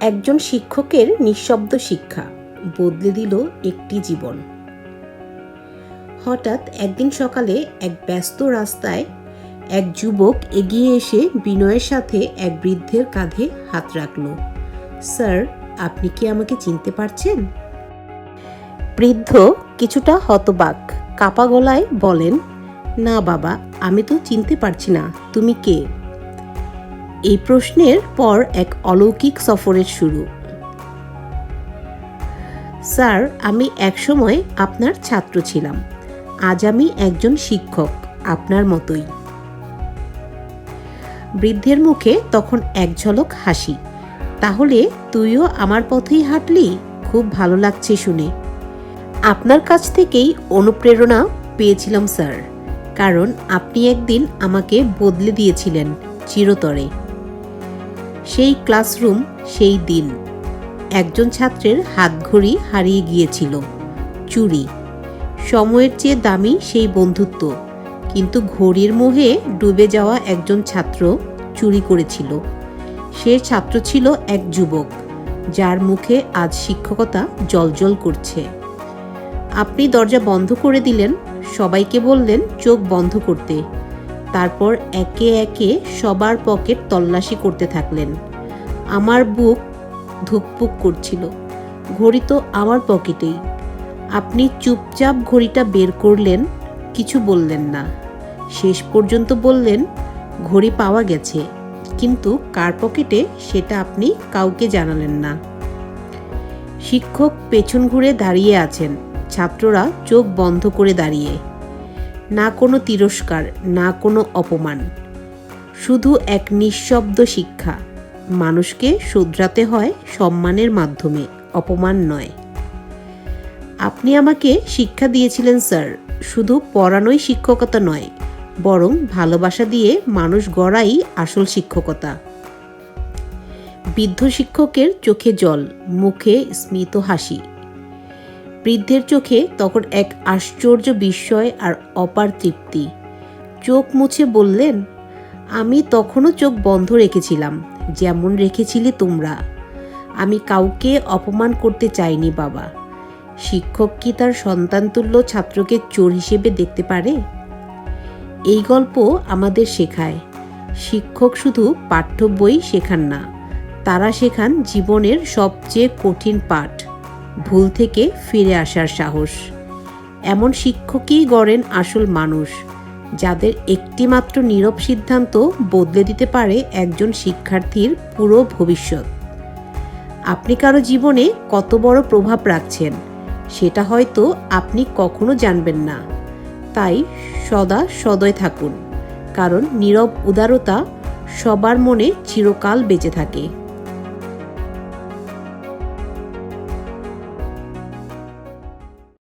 একজন শিক্ষকের নিঃশব্দ শিক্ষা, বদলে দিল একটি জীবন। হঠাৎ একদিন সকালে এক ব্যস্ত রাস্তায় এক যুবক এগিয়ে এসে বিনয়ের সাথে এক বৃদ্ধের কাঁধে হাত রাখল। স্যার, আপনি কি আমাকে চিনতে পারছেন? বৃদ্ধ কিছুটা হতবাক, কাপা গলায় বলেন, না বাবা, আমি তো চিনতে পারছি না। তুমি কে? এই প্রশ্নের পর এক অলৌকিক সফরের শুরু। স্যার, আমি একসময় আপনার ছাত্র ছিলাম। আজ আমি একজন শিক্ষক, আপনার মতোই। বৃদ্ধের মুখে তখন এক ঝলক হাসি। তাহলে তুইও আমার পথেই হাঁটলি? খুব ভালো লাগছে শুনে। আপনার কাছ থেকেই অনুপ্রেরণা পেয়েছিলাম, স্যার। কারণ আপনি একদিন আমাকে বদলে দিয়েছিলেন, চিরতরে। সেই ক্লাসরুম সেই দিন। একজন ছাত্রের হাতঘড়ি হারিয়ে গিয়েছিল। চুরি। সময়ের চেয়ে দামি সেই বন্ধুত্ব। কিন্তু ঘড়ির মোহে ডুবে যাওয়া একজন ছাত্র চুরি করেছিল। সে ছাত্র ছিল এক যুবক, যার মুখে আজ শিক্ষকতা জলজল করছে। আপনি দরজা বন্ধ করে দিলেন, সবাইকে বললেন, চোখ বন্ধ করতে। তারপর একে একে সবার পকেট তল্লাশি করতে থাকলেন। আমার বুক ধুকপুক করছিল। ঘড়ি তো আমার পকেটেই। আপনি চুপচাপ ঘড়িটা বের করলেন, কিছু বললেন না। শেষ পর্যন্ত বললেন, ঘড়ি পাওয়া গেছে, কিন্তু কার পকেটে সেটা আপনি কাউকে জানালেন না। শিক্ষক পেছন ঘুরে দাঁড়িয়ে আছেন। ছাত্ররা চোখ বন্ধ করে দাঁড়িয়ে। না কোনো তিরস্কার, না কোনো অপমান। শুধু এক নিঃশব্দ শিক্ষা, মানুষকে শুধরাতে হয় সম্মানের মাধ্যমে, অপমান নয়। আপনি আমাকে শিক্ষা দিয়েছিলেন, স্যার, শুধু পড়ানোই শিক্ষকতা নয়, বরং ভালোবাসা দিয়ে মানুষ গড়াই আসল শিক্ষকতা। বৃদ্ধ শিক্ষকের চোখে জল, মুখে স্মিত হাসি। বৃদ্ধের চোখে তখন এক আশ্চর্য বিস্ময় আর অপার তৃপ্তি। চোখ মুছে বললেন, আমি তখনও চোখ বন্ধ রেখেছিলাম, যেমন রেখেছিলে তোমরা। আমি কাউকে অপমান করতে চাইনি, বাবা। শিক্ষক কি তার সন্তানতুল্য ছাত্রকে চোর হিসেবে দেখতে পারে? এই গল্প আমাদের শেখায়। শিক্ষক শুধু পাঠ্য বই শেখান না, তারা শেখান জীবনের সবচেয়ে কঠিন পাঠ। ভুল থেকে ফিরে আসার সাহস। এমন শিক্ষকই গড়েন আসল মানুষ, যাদের একটিমাত্র নীরব সিদ্ধান্ত বদলে দিতে পারে একজন শিক্ষার্থীর পুরো ভবিষ্যৎ। আপনি কারও জীবনে কত বড় প্রভাব রাখছেন, সেটা হয়তো আপনি কখনো জানবেন না। তাই সদা সদয় থাকুন, কারণ নীরব উদারতা সবার মনে চিরকাল বেঁচে থাকে।